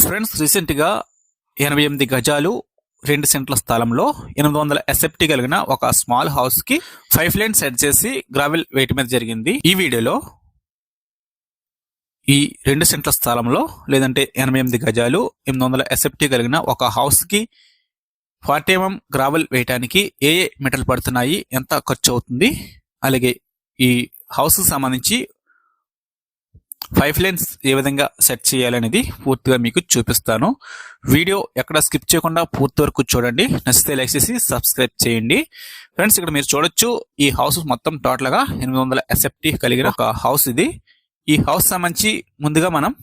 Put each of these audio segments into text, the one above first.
Friends రీసెంట్గా ఎనభై ఎనిమిది గజాలు రెండు సెంట్ల స్థలంలో ఎనిమిది వందల ఎస్ఎఫ్టీ కలిగిన ఒక స్మాల్ హౌస్కి ఫైవ్ లైన్ సెట్ చేసి గ్రావెల్ వెయిట్ మీద జరిగింది. ఈ వీడియోలో ఈ రెండు సెంట్ల స్థలంలో లేదంటే ఎనభై ఎనిమిది గజాలు ఎనిమిది వందల ఎస్ఎఫ్టీ కలిగిన ఒక హౌస్కి ఫార్టీ ఎంఎం గ్రావెల్ వేయటానికి ఏ ఏ మెటల్ పడుతున్నాయి ఎంత ఖర్చు అవుతుంది అలాగే ఈ హౌస్కి సంబంధించి ఫైవ్ లైన్స్ ఏ విధంగా సెట్ చేయాలనేది పూర్తిగా మీకు చూపిస్తాను. వీడియో ఎక్కడ స్కిప్ చేయకుండా పూర్తి వరకు చూడండి. నచ్చితే లైక్ చేసి సబ్స్క్రైబ్ చేయండి. ఫ్రెండ్స్ ఇక్కడ మీరు చూడొచ్చు ఈ హౌస్ మొత్తం టోటల్గా ఎనిమిది వందల ఎస్ఎఫ్టీ కలిగిన ఒక హౌస్ ఇది. ఈ హౌస్ సంబంధించి ముందుగా మనం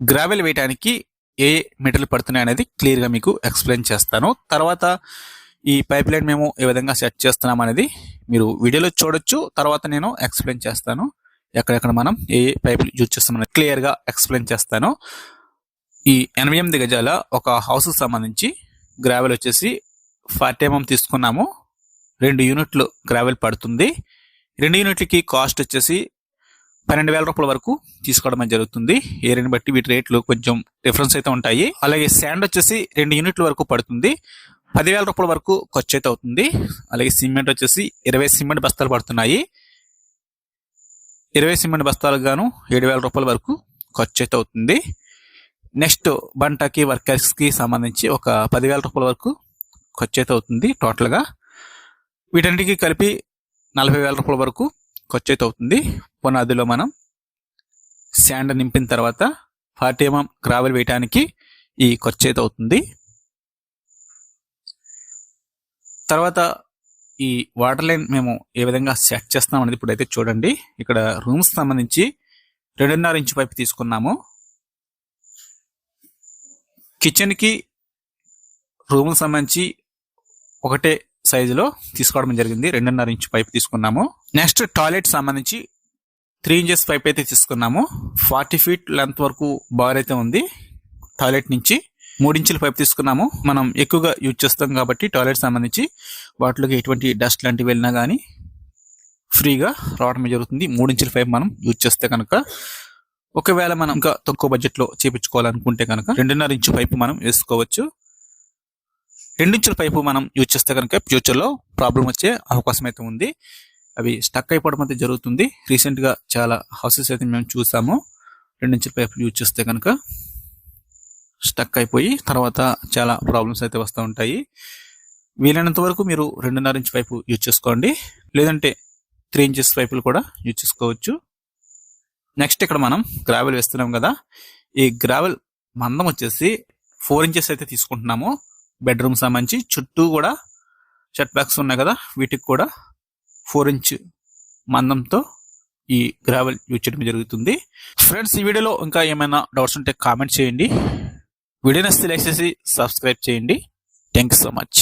గ్రావెల్ వేయడానికి ఏ మెటీరియల్ పడుతున్నాయి అనేది క్లియర్గా మీకు ఎక్స్ప్లెయిన్ చేస్తాను. తర్వాత ఈ పైప్ లైన్ మేము ఏ విధంగా సెట్ చేస్తున్నాం అనేది మీరు వీడియోలో చూడొచ్చు. తర్వాత నేను ఎక్స్ప్లెయిన్ చేస్తాను. ఎక్కడెక్కడ మనం ఏ పైపులు యూజ్ చేస్తామని క్లియర్గా ఎక్స్ప్లెయిన్ చేస్తాను. ఈ ఎనభై ఎనిమిది గజాల ఒక హౌస్కి సంబంధించి గ్రావెల్ వచ్చేసి ఫార్టీ ఎంఎం mm తీసుకున్నాము. రెండు యూనిట్లు గ్రావెల్ పడుతుంది. రెండు యూనిట్లకి కాస్ట్ వచ్చేసి పన్నెండు వేల రూపాయల వరకు తీసుకోవడం అనేది జరుగుతుంది. ఏరియాని బట్టి వీటి రేట్లు కొంచెం డిఫరెన్స్ అయితే ఉంటాయి. అలాగే శాండ్ వచ్చేసి రెండు యూనిట్ల వరకు పడుతుంది. పదివేల రూపాయల వరకు ఖర్చు అయితే అవుతుంది. అలాగే సిమెంట్ వచ్చేసి ఇరవై సిమెంట్ బస్తాలు పడుతున్నాయి. ఇరవై సిమెంట్ బస్తాలకు గాను ఏడు వేల రూపాయల వరకు ఖర్చు అయితే అవుతుంది నెక్స్ట్ బంటకి వర్కర్స్కి సంబంధించి ఒక పదివేల రూపాయల వరకు ఖర్చు అయితే అవుతుంది టోటల్గా. వీటన్నిటికీ కలిపి నలభై వేల రూపాయల వరకు ఖర్చు అయితే అవుతుంది పునాదిలో మనం శాండ్ నింపిన తర్వాత ఫార్టీ ఎంఎం గ్రావెల్ వేయటానికి ఈ ఖర్చు అయితే అవుతుంది తర్వాత ఈ వాటర్ లైన్ మేము ఏ విధంగా సెట్ చేస్తాం అనేది ఇప్పుడైతే చూడండి. ఇక్కడ రూమ్స్ సంబంధించి రెండున్నర ఇంచు పైపు తీసుకున్నాము. కిచెన్కి రూమ్ సంబంధించి ఒకటే సైజులో తీసుకోవడం జరిగింది. రెండున్నర ఇంచు పైపు తీసుకున్నాము. నెక్స్ట్ టాయిలెట్ సంబంధించి త్రీ ఇంచెస్ పైప్ అయితే తీసుకున్నాము. ఫార్టీ ఫీట్ లెంత్ వరకు బార్ అయితే ఉంది టాయిలెట్ నుంచి. మూడించుల పైపు తీసుకున్నాము. మనం ఎక్కువగా యూజ్ చేస్తాం కాబట్టి టాయిలెట్ సంబంధించి వాటిలోకి ఎటువంటి డస్ట్ లాంటివి వెళ్ళినా కానీ ఫ్రీగా రావడం జరుగుతుంది. మూడించుల పైప్ మనం యూజ్ చేస్తే కనుక ఒకవేళ మనం ఇంకా తక్కువ బడ్జెట్లో చేపించుకోవాలనుకుంటే కనుక రెండున్నర ఇంచు పైపు మనం వేసుకోవచ్చు. రెండించుల పైపు మనం యూజ్ చేస్తే కనుక ఫ్యూచర్లో ప్రాబ్లం వచ్చే అవకాశం అయితే ఉంది. అవి స్టక్ అయిపోవడం అయితే జరుగుతుంది. రీసెంట్గా చాలా హౌసెస్ అయితే మేము చూసాము. రెండించుల పైపు యూజ్ చేస్తే కనుక స్టక్ అయిపోయి తర్వాత చాలా ప్రాబ్లమ్స్ అయితే వస్తూ ఉంటాయి. వీలైనంత వరకు మీరు రెండున్నర ఇంచ్ పైపు యూజ్ చేసుకోండి. లేదంటే త్రీ ఇంచెస్ పైపులు కూడా యూజ్ చేసుకోవచ్చు. నెక్స్ట్ ఇక్కడ మనం గ్రావెల్ వేస్తున్నాం కదా. ఈ గ్రావెల్ మందం వచ్చేసి ఫోర్ ఇంచెస్ అయితే తీసుకుంటున్నాము. బెడ్రూమ్ సంబంధించి చుట్టూ కూడా షట్ బ్యాక్స్ ఉన్నాయి కదా. వీటికి కూడా ఫోర్ ఇంచ్ మందంతో ఈ గ్రావెల్ యూజ్ చేయడం జరుగుతుంది. ఫ్రెండ్స్ ఈ వీడియోలో ఇంకా ఏమైనా డౌట్స్ ఉంటే కామెంట్ చేయండి. వీడియో నచ్చితే లైక్ చేసి సబ్స్క్రైబ్ చేయండి. Thank so much